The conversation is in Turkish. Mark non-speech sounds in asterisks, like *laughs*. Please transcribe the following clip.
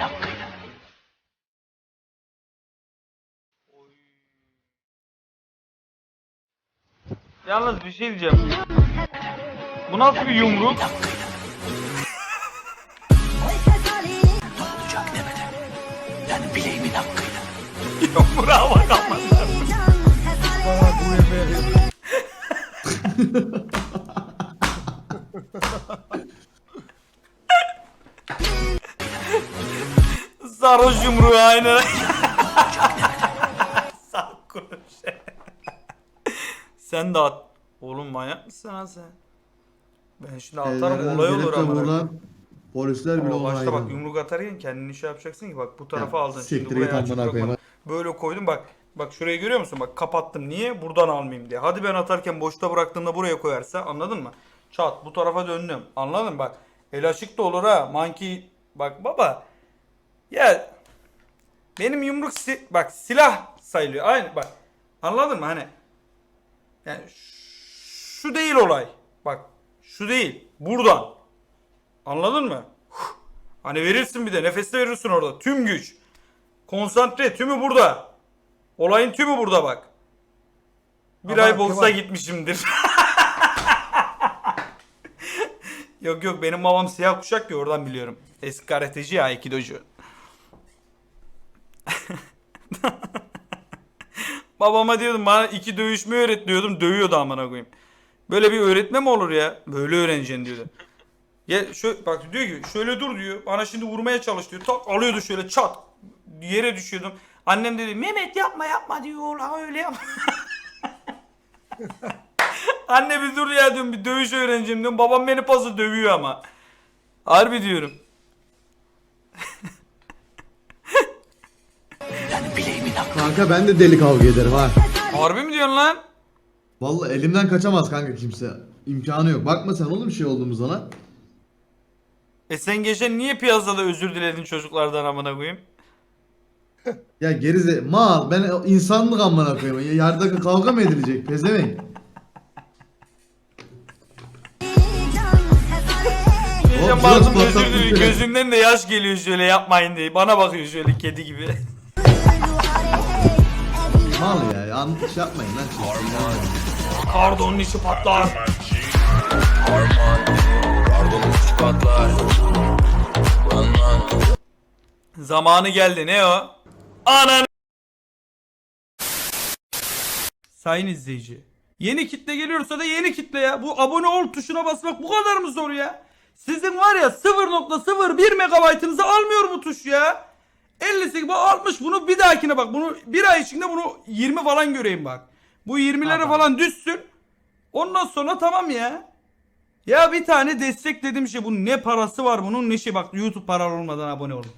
hakkıyla. Yalnız bir şey diyeceğim. Bu nasıl bir yumruk? Olacak demeden. Yani bileğimin hakkıyla. *laughs* Yumruğa bak ama. *laughs* Sarhoş yumruğu aynen. Sen de at. Oğlum manyak mısın lan sen? Ben şimdi atarım Ellerden olay olur ama. Polisler bile ona başta bak yumruk atarken kendini şey yapacaksın ki bak bu tarafa Ya, aldın. Şimdi siktir buraya git açık amına koyayım. Böyle koydum bak. Bak şurayı görüyor musun? Bak kapattım. Niye? Buradan almayayım diye. Hadi ben atarken boşta bıraktığımda buraya koyarsa anladın mı? Çat bu tarafa döndüm. Anladın mı? Bak el açık da olur ha. Monkey bak baba. Ya benim yumruk si- bak silah sayılıyor. Aynı bak. Anladın mı hani? Yani şu değil olay. Bak şu değil. Buradan. Anladın mı? Hani verirsin bir de nefeste verirsin orada. Tüm güç. Konsantre tümü burada. Olayın tümü burada bak. Bir Ama ay boksa gitmişimdir. *laughs* yok yok benim babam siyah kuşak ya oradan biliyorum. Eski karateci ya Aikidocu. Babama diyordum bana iki dövüşme öğret diyordum dövüyordu amına koyayım. Böyle bir öğretme mi olur ya? Böyle öğreneceksin diyordu. Ya şöyle bak diyor ki şöyle dur diyor. Bana şimdi vurmaya çalış diyor. Tak alıyordu şöyle çat. Yere düşüyordum. Annem dedi Mehmet yapma yapma diyor. Oğlum öyle yapma. *laughs* Anne bir dur ya diyorum bir dövüş öğreneceğim diyorum. Babam beni pası dövüyor ama. Harbi diyorum. *laughs* Kanka ben de deli kavga ederim ha. Harbi mi diyorsun lan? Vallahi elimden kaçamaz kanka kimse. İmkanı yok. Bakma sen oğlum şey olduğumuzda lan. E sen geçen niye piyasada özür diledin çocuklardan amına koyayım? *laughs* Ya gerize mal ben insanlık amına koyayım. Ya Yerde kavga mı edilecek pezevenk? Diyeceğim Oğlum, baktım biraz özür diliyor. beni. Gözümden de yaş geliyor şöyle yapmayın diye. Bana bakıyor şöyle kedi gibi. *laughs* Mal ya. Yanlış yapmayın lan. Kardonun içi patlar. Zamanı geldi ne o? Ananı Sayın izleyici. Yeni kitle geliyorsa da yeni kitle ya. Bu abone ol tuşuna basmak bu kadar mı zor ya? Sizin var ya 0.01 megabaytınızı almıyor bu tuş ya. 58 bak 60 bunu bir dahakine bak. Bunu bir ay içinde bunu 20 falan göreyim bak. Bu 20'lere falan düşsün. Ondan sonra tamam ya. Ya bir tane destek dedim şey bu ne parası var bunun ne şey bak YouTube paralı olmadan abone olun.